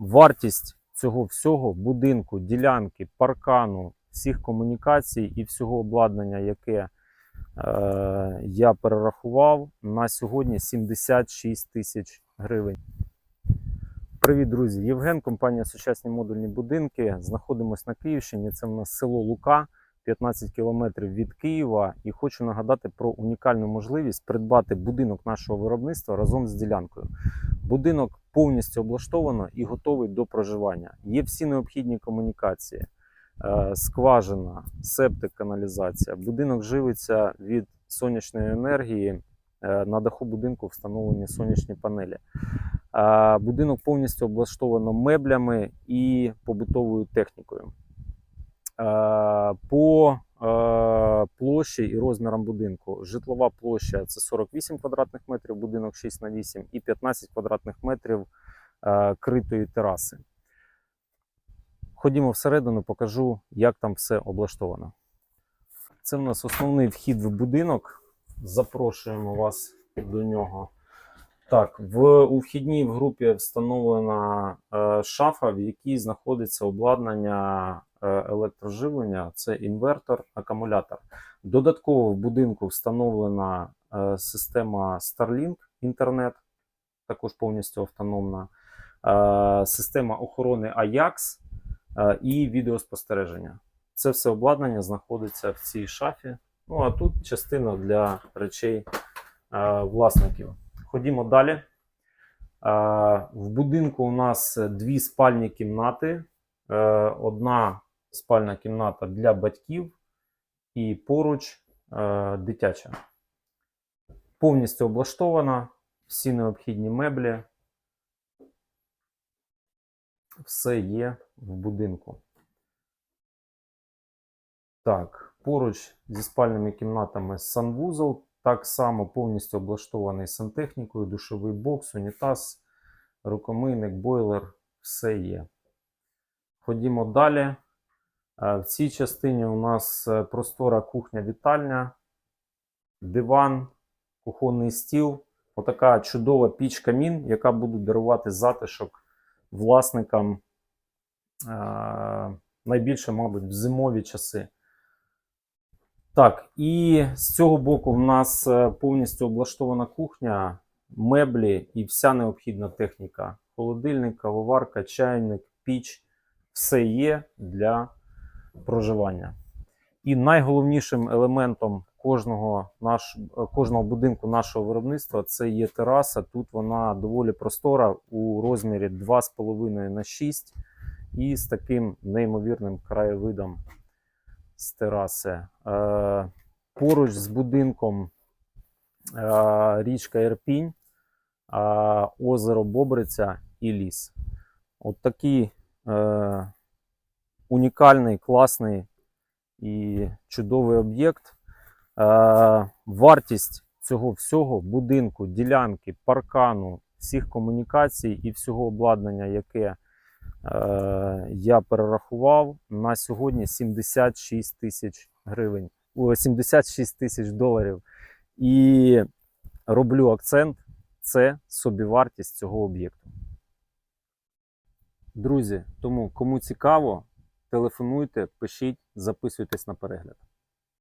Вартість цього всього будинку, ділянки, паркану, всіх комунікацій і всього обладнання, яке е, я перерахував, на сьогодні 76 тисяч гривень. Привіт, друзі! Євген, компанія Сучасні модульні будинки. Знаходимось на Київщині. Це в нас село Лука, 15 кілометрів від Києва. І хочу нагадати про унікальну можливість придбати будинок нашого виробництва разом з ділянкою. Будинок повністю облаштовано і готовий до проживання. Є всі необхідні комунікації, е, скважина, септик, каналізація. Будинок живиться від сонячної енергії. Е, На даху будинку встановлені сонячні панелі. Е, Будинок повністю облаштовано меблями і побутовою технікою. Е, По е, площі і розмірам будинку житлова площа це 48 квадратних метрів, будинок 6 на 8 і 15 квадратних метрів е, критої тераси. Ходімо всередину, покажу, як там все облаштовано. Це в нас основний вхід в будинок. Запрошуємо вас до нього. Так, в, у вхідній в групі встановлена е, шафа, в якій знаходиться обладнання електроживлення. Це інвертор, акумулятор. Додатково в будинку встановлена е, система Starlink інтернет, також повністю автономна, е, система охорони Ajax е, і відеоспостереження. Це все обладнання знаходиться в цій шафі. Ну а тут частина для речей е, власників. Ходімо далі. Е, В будинку у нас дві спальні кімнати. Е, Одна спальна кімната для батьків і поруч е, дитяча. Повністю облаштована, всі необхідні меблі. Все є в будинку. Так, поруч зі спальними кімнатами санвузол. Так само повністю облаштований сантехнікою, душовий бокс, унітаз, рукомийник, бойлер, все є. Ходімо далі. Е, В цій частині у нас е, простора кухня-вітальня, диван, кухонний стіл, отака чудова піч камін, яка буде дарувати затишок власникам е, найбільше, мабуть, в зимові часи. Так, і з цього боку в нас повністю облаштована кухня, меблі і вся необхідна техніка. Холодильник, кавоварка, чайник, піч все є для проживання. І найголовнішим елементом кожного, наш, кожного будинку нашого виробництва це є тераса. Тут вона доволі простора у розмірі 2,5 на 6 і з таким неймовірним краєвидом з тераси. Е, поруч з будинком е, річка Ірпінь, е, озеро Бобриця і ліс. От такий е, унікальний, класний і чудовий об'єкт. Е, вартість цього всього будинку, ділянки, паркану, всіх комунікацій і всього обладнання, яке е, я перерахував, на сьогодні 76 тисяч гривень, 76 тисяч доларів. І роблю акцент: це собівартість цього об'єкту. Друзі, тому кому цікаво, телефонуйте, пишіть, записуйтесь на перегляд.